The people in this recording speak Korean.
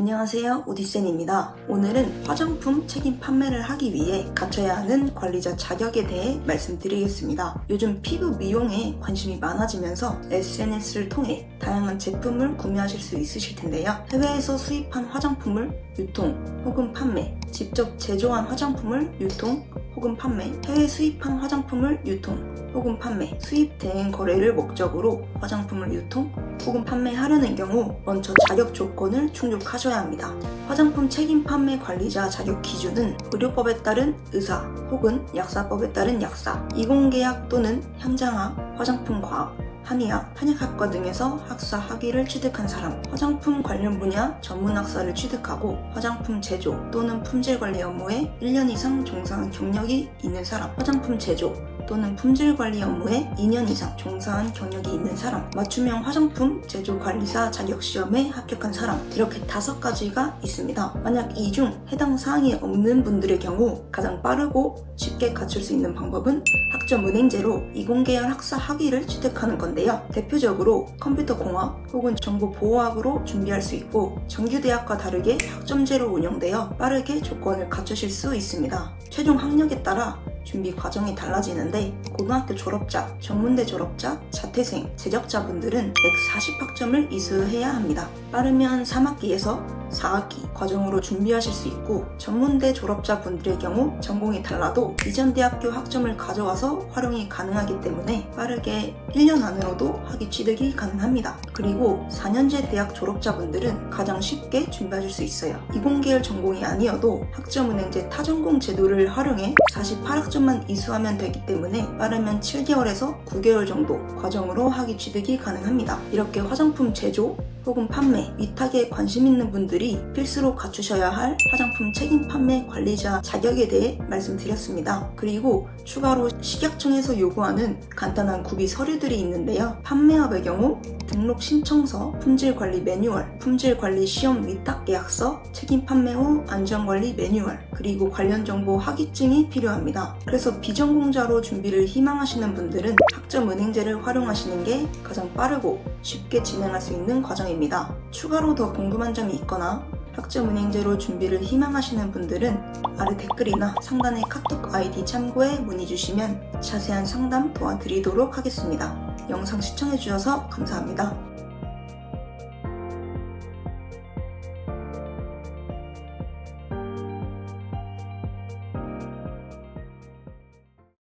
안녕하세요. 오디센입니다. 오늘은 화장품 책임 판매를 하기 위해 갖춰야 하는 관리자 자격에 대해 말씀드리겠습니다. 요즘 피부 미용에 관심이 많아지면서 SNS를 통해 다양한 제품을 구매하실 수 있으실 텐데요. 해외에서 수입한 화장품을 유통 혹은 판매, 직접 제조한 화장품을 유통 혹은 판매, 해외 수입한 화장품을 유통 혹은 판매, 수입 대행 거래를 목적으로 화장품을 유통 혹은 판매하려는 경우 먼저 자격 조건을 충족하셔야 합니다. 화장품 책임 판매 관리자 자격 기준은 의료법에 따른 의사 혹은 약사법에 따른 약사, 이공계약 또는 현장학, 화장품 과학, 한의학, 한약학과 등에서 학사 학위를 취득한 사람, 화장품 관련 분야 전문 학사를 취득하고 화장품 제조 또는 품질 관리 업무에 1년 이상 종사한 경력이 있는 사람, 화장품 제조 또는 품질 관리 업무에 2년 이상 종사한 경력이 있는 사람, 맞춤형 화장품 제조 관리사 자격 시험에 합격한 사람, 이렇게 다섯 가지가 있습니다. 만약 이 중 해당 사항이 없는 분들의 경우 가장 빠르고 쉽게 갖출 수 있는 방법은 학점 은행제로 이공계열 학사 학위를 취득하는 건데요. 대표적으로 컴퓨터 공학 혹은 정보 보호학으로 준비할 수 있고 정규 대학과 다르게 학점제로 운영되어 빠르게 조건을 갖추실 수 있습니다. 최종 학력에 따라 준비 과정이 달라지는데 고등학교 졸업자, 전문대 졸업자, 자퇴생, 제적자분들은 140학점을 이수해야 합니다. 빠르면 3학기에서 4학기 과정으로 준비하실 수 있고 전문대 졸업자분들의 경우 전공이 달라도 이전 대학교 학점을 가져와서 활용이 가능하기 때문에 빠르게 1년 안으로도 학위 취득이 가능합니다. 그리고 4년제 대학 졸업자분들은 가장 쉽게 준비하실 수 있어요. 이공계열 전공이 아니어도 학점은행제 타전공 제도를 활용해 48 학점만 이수하면 되기 때문에 빠르면 7개월에서 9개월 정도 과정으로 학위 취득이 가능합니다. 이렇게 화장품 제조 혹은 판매, 위탁에 관심 있는 분들이 필수로 갖추셔야 할 화장품 책임 판매 관리자 자격에 대해 말씀드렸습니다. 그리고 추가로 식약청에서 요구하는 간단한 구비 서류들이 있는데요. 판매업의 경우 등록 신청서, 품질 관리 매뉴얼, 품질 관리 시험 위탁 계약서, 책임 판매 후 안전 관리 매뉴얼, 그리고 관련 정보 학위증이 필요합니다. 그래서 비전공자로 준비를 희망하시는 분들은 학점 은행제를 활용하시는 게 가장 빠르고 쉽게 진행할 수 있는 과정입니다. 추가로 더 궁금한 점이 있거나 학점 은행제로 준비를 희망하시는 분들은 아래 댓글이나 상단의 카톡 아이디 참고해 문의 주시면 자세한 상담 도와드리도록 하겠습니다. 영상 시청해주셔서 감사합니다.